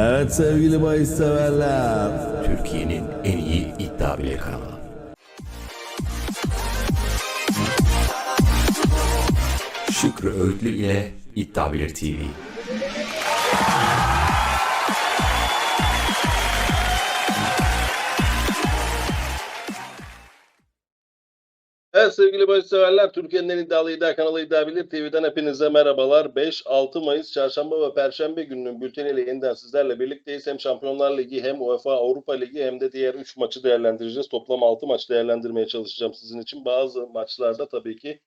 Evet sevgili bahis severler. Türkiye'nin en iyi iddia bile kanalı. Şükrü Öğütlü ile İddia Bilir TV. Sevgili bahis severler, Türkiye'nin en iddialı iddia kanalı İddia Bilir TV'den hepinize merhabalar. 5-6 Mayıs Çarşamba ve Perşembe gününün bülteniyle yeniden sizlerle birlikteyiz. Hem Şampiyonlar Ligi hem UEFA Avrupa Ligi hem de diğer 3 maçı değerlendireceğiz. Toplam 6 maç değerlendirmeye çalışacağım sizin için. Bazı maçlarda tabii ki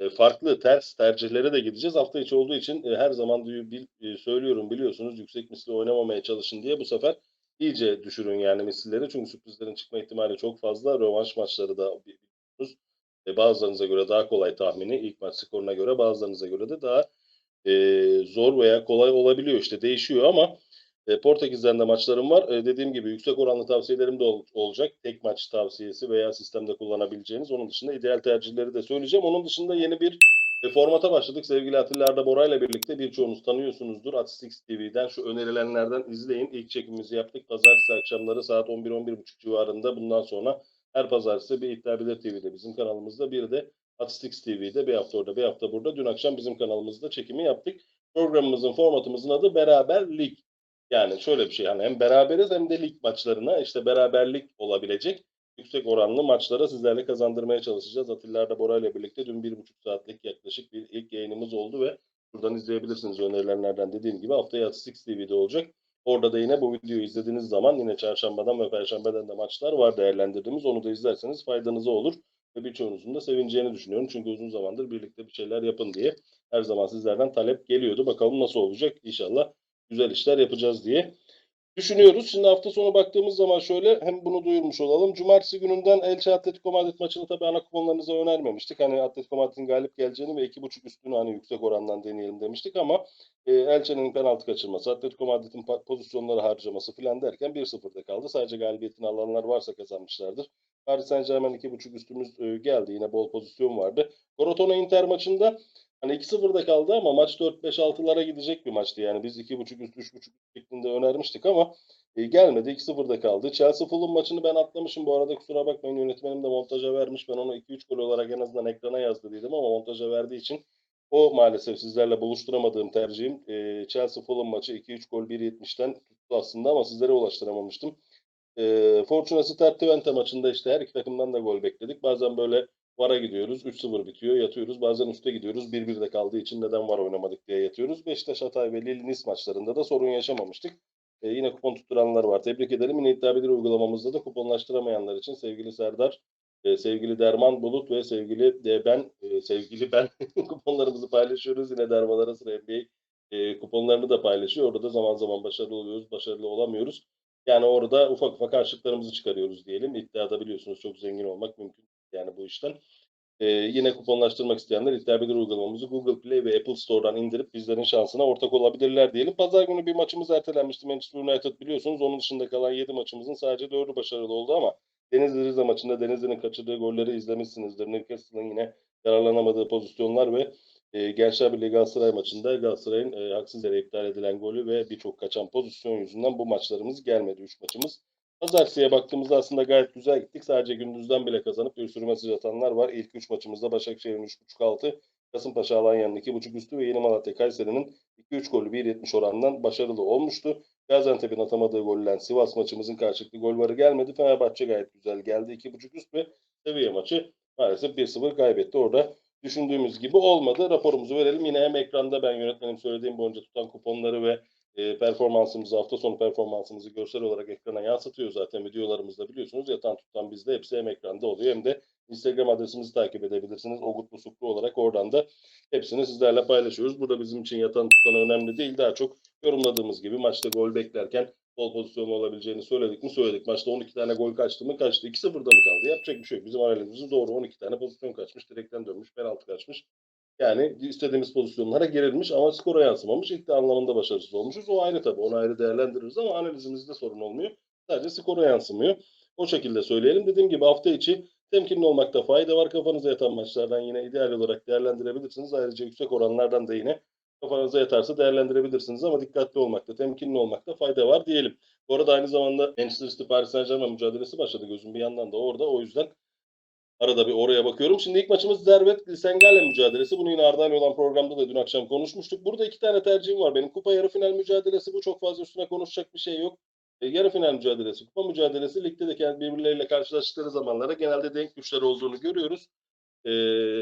e, farklı ters tercihlere de gideceğiz. Hafta içi olduğu için e, her zaman e, söylüyorum biliyorsunuz yüksek misli oynamamaya çalışın diye bu sefer iyice düşürün yani misilleri. Çünkü sürprizlerin çıkma ihtimali çok fazla. Rövanş maçları da biliyorsunuz. E, bazılarınıza göre daha kolay tahmini ilk maç skoruna göre bazılarınıza göre de daha e, zor veya kolay olabiliyor işte değişiyor ama e, Portekiz'den de maçlarım var. E, dediğim gibi yüksek oranlı tavsiyelerim de ol- olacak. Tek maç tavsiyesi veya sistemde kullanabileceğiniz. Onun dışında ideal tercihleri de söyleyeceğim. Onun dışında yeni bir e, formata başladık. Sevgili Atilla Arda Bora ile birlikte birçoğunuz tanıyorsunuzdur. Atistix TV'den şu önerilenlerden izleyin. İlk çekimimizi yaptık. Pazartesi akşamları saat 11-11.30 civarında. Bundan sonra her pazartesi bir İddia Bilir TV'de bizim kanalımızda bir de Atistix TV'de bir hafta orada bir hafta burada. Dün akşam bizim kanalımızda çekimi yaptık. Programımızın formatımızın adı Beraber Lig. Yani şöyle bir şey yani hem beraberiz hem de lig maçlarına işte beraberlik olabilecek yüksek oranlı maçlara sizlerle kazandırmaya çalışacağız. Atilla Arda Bora ile birlikte dün bir buçuk saatlik yaklaşık bir ilk yayınımız oldu ve buradan izleyebilirsiniz önerilenlerden dediğim gibi haftaya Atistix TV'de olacak. Orada da yine bu videoyu izlediğiniz zaman yine çarşambadan ve perşembeden de maçlar var değerlendirdiğimiz. Onu da izlerseniz faydanıza olur ve birçoğunuzun da sevineceğini düşünüyorum. Çünkü uzun zamandır birlikte bir şeyler yapın diye her zaman sizlerden talep geliyordu. Bakalım nasıl olacak İnşallah güzel işler yapacağız diye düşünüyoruz. Şimdi hafta sonu baktığımız zaman şöyle hem bunu duyurmuş olalım. Cumartesi gününden Elche Atletico Madrid maçını tabii ana kuponlarınıza önermemiştik. Hani Atletico Madrid'in galip geleceğini ve 2.5 üstünü hani yüksek orandan deneyelim demiştik ama e, Elche'nin penaltı kaçırması, Atletico Madrid'in pozisyonları harcaması filan derken 1-0'da kaldı. Sadece galibiyetini alanlar varsa kazanmışlardır. Paris Saint Germain 2.5 üstümüz e, geldi. Yine bol pozisyon vardı. Crotone Inter maçında Hani 2-0'da kaldı ama maç 4-5-6'lara gidecek bir maçtı. Yani biz 2.5 üst 3.5 şeklinde önermiştik ama e, gelmedi. 2-0'da kaldı. Chelsea Fulham maçını ben atlamışım. Bu arada kusura bakmayın yönetmenim de montaja vermiş. Ben onu 2-3 gol olarak en azından ekrana yazdı dedim ama montaja verdiği için o maalesef sizlerle buluşturamadığım tercihim. E, Chelsea Fulham maçı 2-3 gol 1.70'ten tuttu aslında ama sizlere ulaştıramamıştım. E, Fortuna Twente maçında işte her iki takımdan da gol bekledik. Bazen böyle VAR'a gidiyoruz. 3-0 bitiyor. Yatıyoruz. Bazen üste gidiyoruz. 1-1'de kaldığı için neden VAR oynamadık diye yatıyoruz. Beşiktaş, Hatay ve Lille Nice maçlarında da sorun yaşamamıştık. Ee, yine kupon tutturanlar var. Tebrik edelim. Yine iddia bilir uygulamamızda da kuponlaştıramayanlar için sevgili Serdar, e, sevgili Derman Bulut ve sevgili de ben, e, sevgili ben kuponlarımızı paylaşıyoruz. Yine dermalara sıra NBA e, kuponlarını da paylaşıyor. Orada da zaman zaman başarılı oluyoruz, başarılı olamıyoruz. Yani orada ufak ufak karşılıklarımızı çıkarıyoruz diyelim. İddiada biliyorsunuz çok zengin olmak mümkün yani bu işten. Ee, yine kuponlaştırmak isteyenler İddia Bilir uygulamamızı Google Play ve Apple Store'dan indirip bizlerin şansına ortak olabilirler diyelim. Pazar günü bir maçımız ertelenmişti. Manchester United biliyorsunuz. Onun dışında kalan 7 maçımızın sadece 4'ü başarılı oldu ama Denizli Rize maçında Denizli'nin kaçırdığı golleri izlemişsinizdir. Newcastle'ın yine yararlanamadığı pozisyonlar ve e, Gençler Birliği Galatasaray maçında Galatasaray'ın e, haksız yere iptal edilen golü ve birçok kaçan pozisyon yüzünden bu maçlarımız gelmedi. 3 maçımız. Pazartesiye baktığımızda aslında gayet güzel gittik. Sadece gündüzden bile kazanıp bir sürü mesaj atanlar var. İlk 3 maçımızda Başakşehir'in 3.5-6, Kasımpaşa Alanya'nın 2.5 üstü ve Yeni Malatya Kayseri'nin 2-3 golü 1.70 oranından başarılı olmuştu. Gaziantep'in atamadığı golle Sivas maçımızın karşılıklı gol varı gelmedi. Fenerbahçe gayet güzel geldi. 2.5 üst ve seviye maçı maalesef 1-0 kaybetti. Orada düşündüğümüz gibi olmadı. Raporumuzu verelim. Yine hem ekranda ben yönetmenim söylediğim boyunca tutan kuponları ve e, performansımızı, hafta sonu performansımızı görsel olarak ekrana yansıtıyor zaten videolarımızda biliyorsunuz. Yatan tutan bizde hepsi hem ekranda oluyor hem de Instagram adresimizi takip edebilirsiniz. Ogutlu Suklu olarak oradan da hepsini sizlerle paylaşıyoruz. Burada bizim için yatan tutan önemli değil. Daha çok yorumladığımız gibi maçta gol beklerken bol pozisyonlu olabileceğini söyledik mi? Söyledik. Maçta 12 tane gol kaçtı mı? Kaçtı. 2-0'da mı kaldı? Yapacak bir şey yok. Bizim analizimiz doğru. 12 tane pozisyon kaçmış. Direkten dönmüş. Penaltı kaçmış. Yani istediğimiz pozisyonlara girilmiş ama skora yansımamış. De anlamında başarısız olmuşuz. O ayrı tabii. Onu ayrı değerlendiririz ama analizimizde sorun olmuyor. Sadece skora yansımıyor. O şekilde söyleyelim. Dediğim gibi hafta içi temkinli olmakta fayda var. Kafanıza yatan maçlardan yine ideal olarak değerlendirebilirsiniz. Ayrıca yüksek oranlardan da yine kafanıza yatarsa değerlendirebilirsiniz ama dikkatli olmakta, temkinli olmakta fayda var diyelim. Bu arada aynı zamanda Manchester City Paris Saint Germain mücadelesi başladı gözüm bir yandan da orada. O yüzden arada bir oraya bakıyorum. Şimdi ilk maçımız Servet Sengale mücadelesi. Bunu yine Arda'yla olan programda da dün akşam konuşmuştuk. Burada iki tane tercihim var benim. Kupa yarı final mücadelesi bu. Çok fazla üstüne konuşacak bir şey yok. E, yarı final mücadelesi, kupa mücadelesi ligde de kendi birbirleriyle karşılaştıkları zamanlara genelde denk güçler olduğunu görüyoruz. E,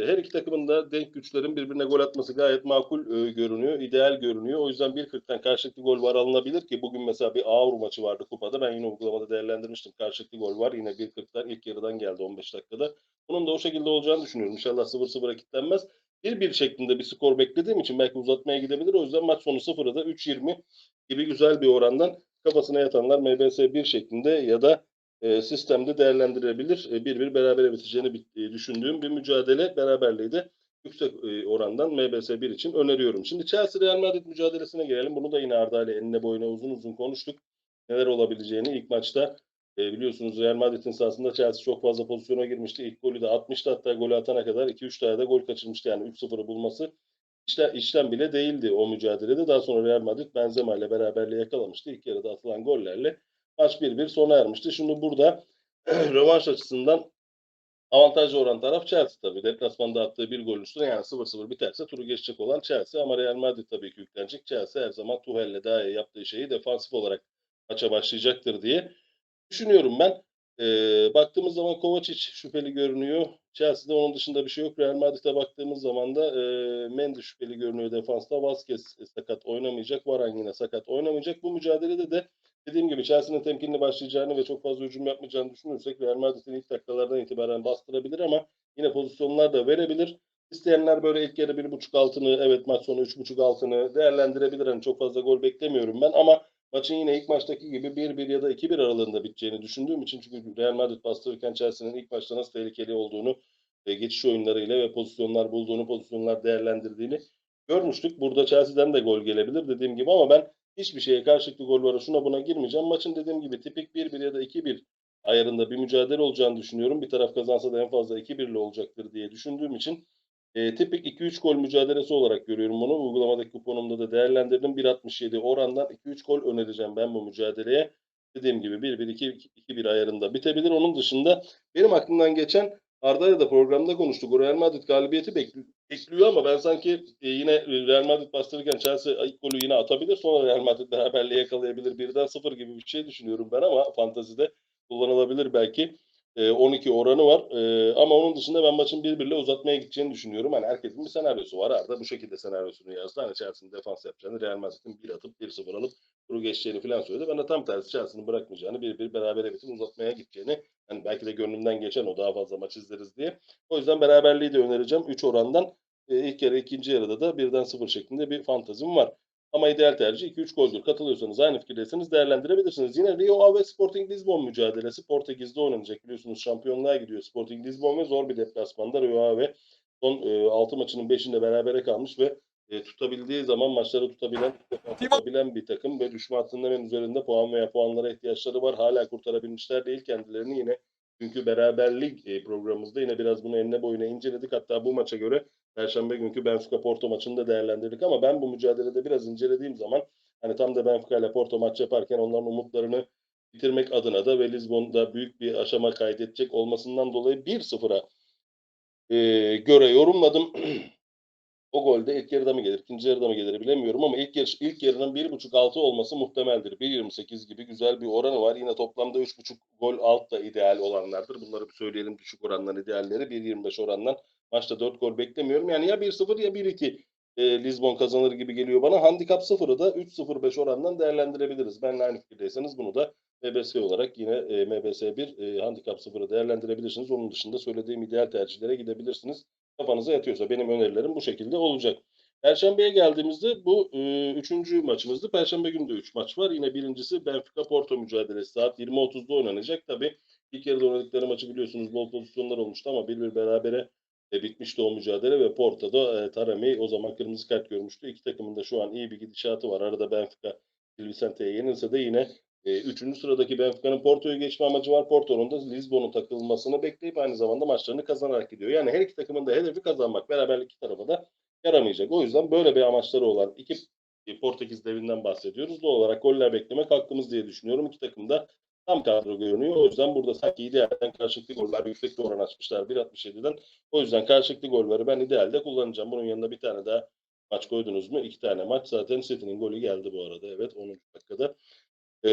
her iki takımın da denk güçlerin birbirine gol atması gayet makul e, görünüyor, ideal görünüyor. O yüzden 1.40'tan karşılıklı gol var alınabilir ki bugün mesela bir Avru maçı vardı kupada. Ben yine uygulamada değerlendirmiştim. Karşılıklı gol var. Yine 1.40'tan ilk yarıdan geldi 15 dakikada. Bunun da o şekilde olacağını düşünüyorum. İnşallah 0-0'a kilitlenmez. 1-1 şeklinde bir skor beklediğim için belki uzatmaya gidebilir. O yüzden maç sonu 0'a da 3-20 gibi güzel bir orandan kafasına yatanlar MBS 1 şeklinde ya da e, sistemde değerlendirebilir. E, 1-1 berabere biteceğini bit- e, düşündüğüm bir mücadele beraberliği de yüksek orandan MBS 1 için öneriyorum. Şimdi Chelsea Real Madrid mücadelesine gelelim. Bunu da yine Arda ile enine boyuna uzun uzun konuştuk. Neler olabileceğini ilk maçta biliyorsunuz Real Madrid'in sahasında Chelsea çok fazla pozisyona girmişti. İlk golü de atmıştı. Hatta golü atana kadar 2-3 tane de gol kaçırmıştı. Yani 3-0'ı bulması işte işlem bile değildi o mücadelede. Daha sonra Real Madrid Benzema ile beraberliği yakalamıştı. İlk yarıda atılan gollerle maç 1-1 sona ermişti. Şimdi burada rövanş açısından avantajlı olan taraf Chelsea tabii. Deplasmanda attığı bir gol üstüne yani 0-0 biterse turu geçecek olan Chelsea ama Real Madrid tabii ki yüklenecek. Chelsea her zaman Tuchel'le daha iyi yaptığı şeyi defansif olarak maça başlayacaktır diye düşünüyorum ben. Ee, baktığımız zaman Kovacic şüpheli görünüyor. Chelsea'de onun dışında bir şey yok. Real Madrid'e baktığımız zaman da e, Mendy şüpheli görünüyor defansta. Vazquez sakat oynamayacak. Varan yine sakat oynamayacak. Bu mücadelede de dediğim gibi Chelsea'nin temkinli başlayacağını ve çok fazla hücum yapmayacağını düşünürsek Real Madrid'in ilk dakikalardan itibaren bastırabilir ama yine pozisyonlar da verebilir. İsteyenler böyle ilk yarı bir buçuk altını, evet maç sonu üç buçuk altını değerlendirebilir. Hani çok fazla gol beklemiyorum ben ama maçın yine ilk maçtaki gibi 1-1 ya da 2-1 aralığında biteceğini düşündüğüm için çünkü Real Madrid bastırırken Chelsea'nin ilk başta nasıl tehlikeli olduğunu ve geçiş oyunlarıyla ve pozisyonlar bulduğunu, pozisyonlar değerlendirdiğini görmüştük. Burada Chelsea'den de gol gelebilir dediğim gibi ama ben hiçbir şeye karşılıklı gol var şuna buna girmeyeceğim. Maçın dediğim gibi tipik 1-1 ya da 2-1 ayarında bir mücadele olacağını düşünüyorum. Bir taraf kazansa da en fazla 2-1'li olacaktır diye düşündüğüm için e, tipik 2-3 gol mücadelesi olarak görüyorum bunu. Uygulamadaki kuponumda da değerlendirdim. 1.67 orandan 2-3 gol önereceğim ben bu mücadeleye. Dediğim gibi 1-1-2-2-1 ayarında bitebilir. Onun dışında benim aklımdan geçen Arda'yla da programda konuştuk. Real Madrid galibiyeti bekli- bekliyor ama ben sanki e, yine Real Madrid bastırırken Chelsea ilk golü yine atabilir. Sonra Real Madrid beraberliği yakalayabilir. Birden sıfır gibi bir şey düşünüyorum ben ama fantazide kullanılabilir belki. E, 12 oranı var. E, ama onun dışında ben maçın birbiriyle uzatmaya gideceğini düşünüyorum. Hani herkesin bir senaryosu var. Arda bu şekilde senaryosunu yazdı. Hani Chelsea'nin defans yapacağını, Real Madrid'in bir atıp bir sıfır alıp turu geçeceğini falan söyledi. Ben de tam tersi Chelsea'nin bırakmayacağını, bir bir berabere bitip uzatmaya gideceğini hani belki de gönlümden geçen o daha fazla maç izleriz diye. O yüzden beraberliği de önereceğim. 3 orandan e, ilk yarı ikinci yarıda da birden sıfır şeklinde bir fantazim var. Ama ideal tercih 2-3 goldür. Katılıyorsanız aynı fikirdeyseniz değerlendirebilirsiniz. Yine Rio Ave Sporting Lisbon mücadelesi Portekiz'de oynanacak. Biliyorsunuz şampiyonluğa gidiyor Sporting Lisbon ve zor bir deplasmanda Rio Ave son e, 6 maçının 5'inde berabere kalmış ve e, tutabildiği zaman maçları tutabilen, tutabilen bir takım ve düşme hattının en üzerinde puan veya puanlara ihtiyaçları var. Hala kurtarabilmişler değil kendilerini yine çünkü beraberlik e, programımızda yine biraz bunu enine boyuna inceledik. Hatta bu maça göre Perşembe günkü Benfica Porto maçını da değerlendirdik ama ben bu mücadelede biraz incelediğim zaman hani tam da Benfica ile Porto maç yaparken onların umutlarını bitirmek adına da ve Lisbon'da büyük bir aşama kaydedecek olmasından dolayı 1-0'a e, göre yorumladım. o gol de ilk yarıda mı gelir, ikinci yarıda mı gelir bilemiyorum ama ilk yarı, ilk yarının 1.5 altı olması muhtemeldir. 1.28 gibi güzel bir oranı var. Yine toplamda 3.5 gol alt da ideal olanlardır. Bunları bir söyleyelim düşük oranların idealleri. 1.25 orandan maçta 4 gol beklemiyorum. Yani ya 1-0 ya 1-2 e, Lisbon kazanır gibi geliyor bana. Handikap 0'ı da 3-0-5 orandan değerlendirebiliriz. Benle aynı fikirdeyseniz bunu da MBS olarak yine e, MBS 1 e, handikap 0'ı değerlendirebilirsiniz. Onun dışında söylediğim ideal tercihlere gidebilirsiniz. Kafanıza yatıyorsa benim önerilerim bu şekilde olacak. Perşembeye geldiğimizde bu e, üçüncü maçımızdı. Perşembe günü de 3 maç var. Yine birincisi Benfica Porto mücadelesi. Saat 20.30'da oynanacak. Tabii ilk yarıda oynadıkları maçı biliyorsunuz bol pozisyonlar olmuştu ama bir bir berabere e, bitmişti o mücadele ve Porto'da e, Taremi o zaman kırmızı kart görmüştü. İki takımın da şu an iyi bir gidişatı var. Arada Benfica Gil Vicente'ye yenilse de yine e, üçüncü sıradaki Benfica'nın Porto'yu geçme amacı var. Porto'nun da Lisbon'un takılmasını bekleyip aynı zamanda maçlarını kazanarak gidiyor. Yani her iki takımın da hedefi kazanmak. Beraberlik iki tarafa da yaramayacak. O yüzden böyle bir amaçları olan iki Portekiz devinden bahsediyoruz. Doğal olarak goller beklemek hakkımız diye düşünüyorum. İki takım da tam kadro görünüyor. O yüzden burada sanki idealden karşılıklı goller yüksek bir oran açmışlar 1.67'den. O yüzden karşılıklı golleri ben idealde kullanacağım. Bunun yanında bir tane daha maç koydunuz mu? İki tane maç. Zaten City'nin golü geldi bu arada. Evet 10. dakikada. Ee,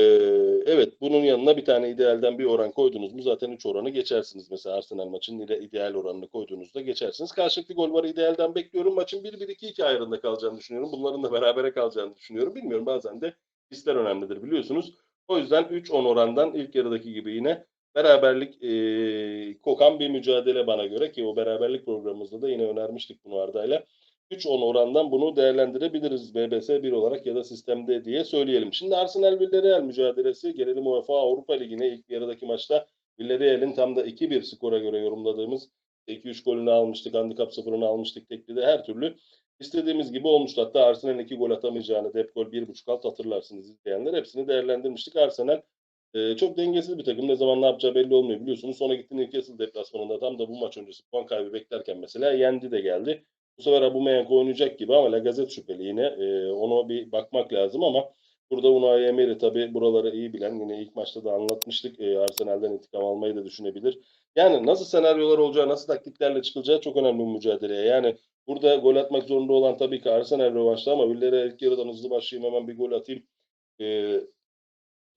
evet bunun yanına bir tane idealden bir oran koydunuz mu zaten 3 oranı geçersiniz. Mesela Arsenal maçının ideal oranını koyduğunuzda geçersiniz. Karşılıklı gol var idealden bekliyorum. Maçın 1-1-2-2 ayrında kalacağını düşünüyorum. Bunların da berabere kalacağını düşünüyorum. Bilmiyorum bazen de hisler önemlidir biliyorsunuz. O yüzden 3-10 orandan ilk yarıdaki gibi yine beraberlik e, kokan bir mücadele bana göre ki o beraberlik programımızda da yine önermiştik bunu Arda'yla. 3-10 orandan bunu değerlendirebiliriz BBS 1 olarak ya da sistemde diye söyleyelim. Şimdi Arsenal Villarreal mücadelesi gelelim UEFA Avrupa Ligi'ne ilk yarıdaki maçta Villarreal'in tam da 2-1 skora göre yorumladığımız 2-3 golünü almıştık, handikap sıfırını almıştık teklide her türlü istediğimiz gibi olmuştu. Hatta Arsenal'in 2 gol atamayacağını, dep gol 1.5 alt hatırlarsınız izleyenler. Hepsini değerlendirmiştik. Arsenal e, çok dengesiz bir takım. Ne zaman ne yapacağı belli olmuyor biliyorsunuz. Sonra gitti Newcastle deplasmanında tam da bu maç öncesi puan kaybı beklerken mesela yendi de geldi. Bu sefer Aubameyang oynayacak gibi ama Lacazette şüpheli yine. E, ona bir bakmak lazım ama burada Unai Emery tabii buraları iyi bilen yine ilk maçta da anlatmıştık. E, Arsenal'den intikam almayı da düşünebilir. Yani nasıl senaryolar olacağı, nasıl taktiklerle çıkılacağı çok önemli bir mücadeleye. Yani burada gol atmak zorunda olan tabii ki Arsenal rövanşta ama Villarreal ilk yarıdan hızlı başlayayım hemen bir gol atayım. E,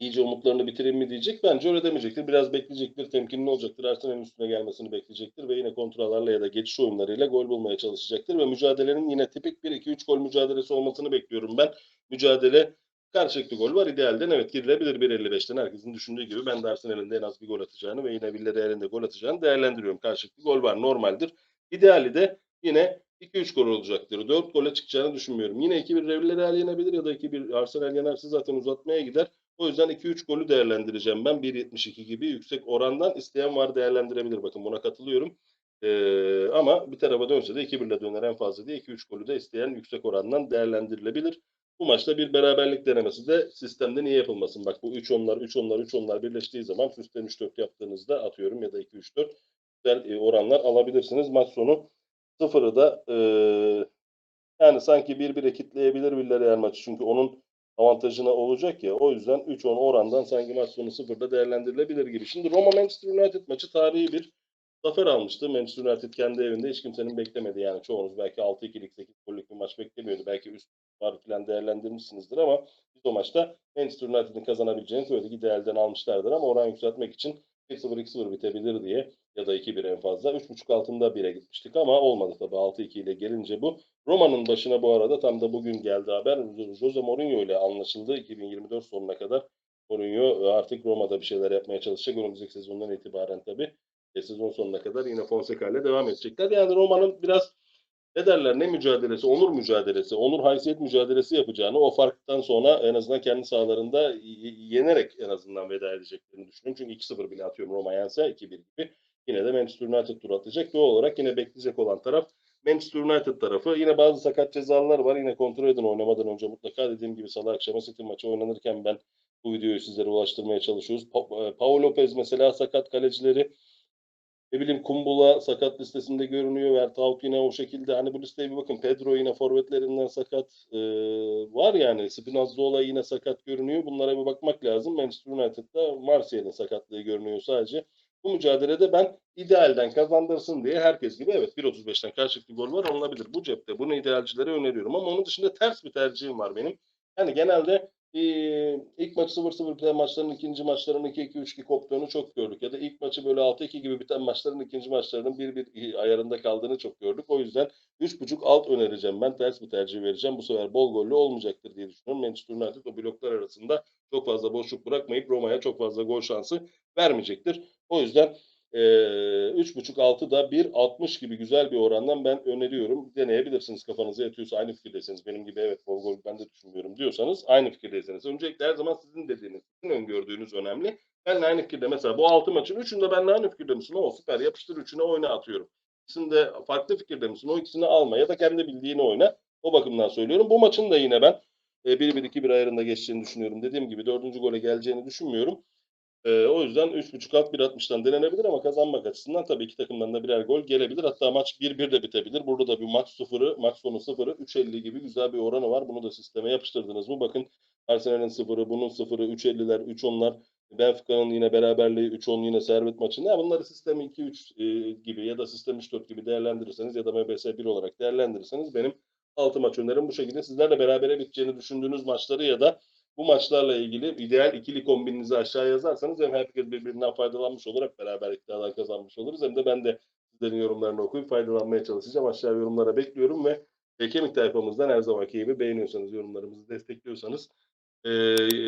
iyice umutlarını bitireyim mi diyecek. Bence öyle demeyecektir. Biraz bekleyecektir, temkinli olacaktır. Arsenal'in üstüne gelmesini bekleyecektir ve yine kontralarla ya da geçiş oyunlarıyla gol bulmaya çalışacaktır ve mücadelenin yine tipik bir 2-3 gol mücadelesi olmasını bekliyorum ben. Mücadele karşılıklı gol var. İdealden evet girilebilir 1.55'ten herkesin düşündüğü gibi ben de Arsenal'in en az bir gol atacağını ve yine Villarreal'in de gol atacağını değerlendiriyorum. Karşılıklı gol var normaldir. İdeali de yine 2-3 gol olacaktır. 4 gole çıkacağını düşünmüyorum. Yine 2-1 Villarreal yenebilir ya da 2-1 Arsenal yenerse zaten uzatmaya gider. O yüzden 2-3 golü değerlendireceğim ben. 1.72 gibi yüksek orandan isteyen var değerlendirebilir. Bakın buna katılıyorum. Ee, ama bir tarafa dönse de 2-1 ile döner en fazla diye 2-3 golü de isteyen yüksek orandan değerlendirilebilir. Bu maçta bir beraberlik denemesi de sistemde niye yapılmasın? Bak bu 3-10'lar, 3-10'lar, 3-10'lar birleştiği zaman üstten 3-4 yaptığınızda atıyorum ya da 2-3-4 güzel e, oranlar alabilirsiniz. Maç sonu sıfırı da e, yani sanki 1-1'e kitleyebilir Villarreal maçı. Çünkü onun avantajına olacak ya. O yüzden 3-10 orandan sanki maç sonu sıfırda değerlendirilebilir gibi. Şimdi Roma Manchester United maçı tarihi bir zafer almıştı. Manchester United kendi evinde hiç kimsenin beklemedi. Yani çoğunuz belki 6-2'lik 8 gollük bir maç beklemiyordu. Belki üst var falan değerlendirmişsinizdir ama biz o maçta Manchester United'ın kazanabileceğini söyledik. İdealden almışlardır ama oran yükseltmek için 1-0 2-0 bitebilir diye ya da 2-1 en fazla. 3.5 altında 1'e gitmiştik ama olmadı tabii 6-2 ile gelince bu. Roma'nın başına bu arada tam da bugün geldi haber. Jose Mourinho ile anlaşıldı 2024 sonuna kadar. Mourinho artık Roma'da bir şeyler yapmaya çalışacak. Önümüzdeki sezondan itibaren tabii. E, sezon sonuna kadar yine Fonseca ile devam edecekler. Yani Roma'nın biraz ne derler ne mücadelesi, onur mücadelesi, onur haysiyet mücadelesi yapacağını o farktan sonra en azından kendi sahalarında yenerek en azından veda edeceklerini düşünüyorum. Çünkü 2-0 bile atıyorum Roma yense 2-1 gibi. Yine de Manchester United tur atacak. Doğal olarak yine bekleyecek olan taraf Manchester United tarafı. Yine bazı sakat cezalar var. Yine kontrol edin oynamadan önce mutlaka dediğim gibi salı akşamı City maçı oynanırken ben bu videoyu sizlere ulaştırmaya çalışıyoruz. Pa- e, Paul Lopez mesela sakat kalecileri ne bileyim Kumbula sakat listesinde görünüyor. Vertaut yine o şekilde. Hani bu listeye bir bakın. Pedro yine forvetlerinden sakat ee, var yani. Spinazzola yine sakat görünüyor. Bunlara bir bakmak lazım. Manchester United'da Martial'in sakatlığı görünüyor sadece. Bu mücadelede ben idealden kazandırsın diye herkes gibi evet 1.35'ten karşılıklı gol var alınabilir. Bu cepte bunu idealcilere öneriyorum ama onun dışında ters bir tercihim var benim. Yani genelde e, ilk maçı 0-0 biten maçların ikinci maçların 2-2-3-2 koptuğunu çok gördük. Ya da ilk maçı böyle 6-2 gibi biten maçların ikinci maçlarının 1-1 ayarında kaldığını çok gördük. O yüzden 3.5 alt önereceğim. Ben ters bir tercih vereceğim. Bu sefer bol gollü olmayacaktır diye düşünüyorum. Manchester United o bloklar arasında çok fazla boşluk bırakmayıp Roma'ya çok fazla gol şansı vermeyecektir. O yüzden e, 3.5 altı da 1.60 gibi güzel bir orandan ben öneriyorum. Deneyebilirsiniz kafanıza yatıyorsa aynı fikirdeyseniz. Benim gibi evet gol ben de düşünmüyorum diyorsanız aynı fikirdeyseniz. Öncelikle her zaman sizin dediğiniz, sizin öngördüğünüz önemli. Ben aynı fikirde mesela bu 6 maçın 3'ünde ben aynı fikirde misin? O süper yapıştır 3'üne oyna atıyorum. İkisinde farklı fikirde misin? O ikisini alma ya da kendi bildiğini oyna. O bakımdan söylüyorum. Bu maçın da yine ben e, 1-1-2-1 ayarında geçeceğini düşünüyorum. Dediğim gibi dördüncü gole geleceğini düşünmüyorum. Ee, o yüzden 3.5 alt 1.60'dan denenebilir ama kazanmak açısından tabii iki takımdan da birer gol gelebilir. Hatta maç 1-1 de bitebilir. Burada da bir maç sıfırı, maç sonu sıfırı, 3.50 gibi güzel bir oranı var. Bunu da sisteme yapıştırdınız mı? Bakın Arsenal'in sıfırı, bunun sıfırı, 3.50'ler, 3.10'lar, Benfica'nın yine beraberliği 3-10 yine servet maçında. Bunları sistem 2-3 e, gibi ya da sistem 3-4 gibi değerlendirirseniz ya da MBS 1 olarak değerlendirirseniz benim 6 maç önerim bu şekilde. Sizler de berabere biteceğini düşündüğünüz maçları ya da bu maçlarla ilgili ideal ikili kombininizi aşağı yazarsanız hem herkes birbirinden faydalanmış olur, hep beraber iddialar kazanmış oluruz. Hem de ben de sizlerin yorumlarını okuyup faydalanmaya çalışacağım. Aşağı yorumlara bekliyorum ve kemik tayfamızdan her zamanki gibi beğeniyorsanız, yorumlarımızı destekliyorsanız e,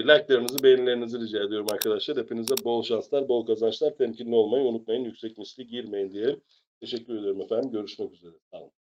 like'larınızı, beğenilerinizi rica ediyorum arkadaşlar. Hepinize bol şanslar, bol kazançlar. Temkinli olmayı unutmayın. Yüksek misli girmeyin diyelim. Teşekkür ediyorum efendim. Görüşmek üzere. Sağ olun.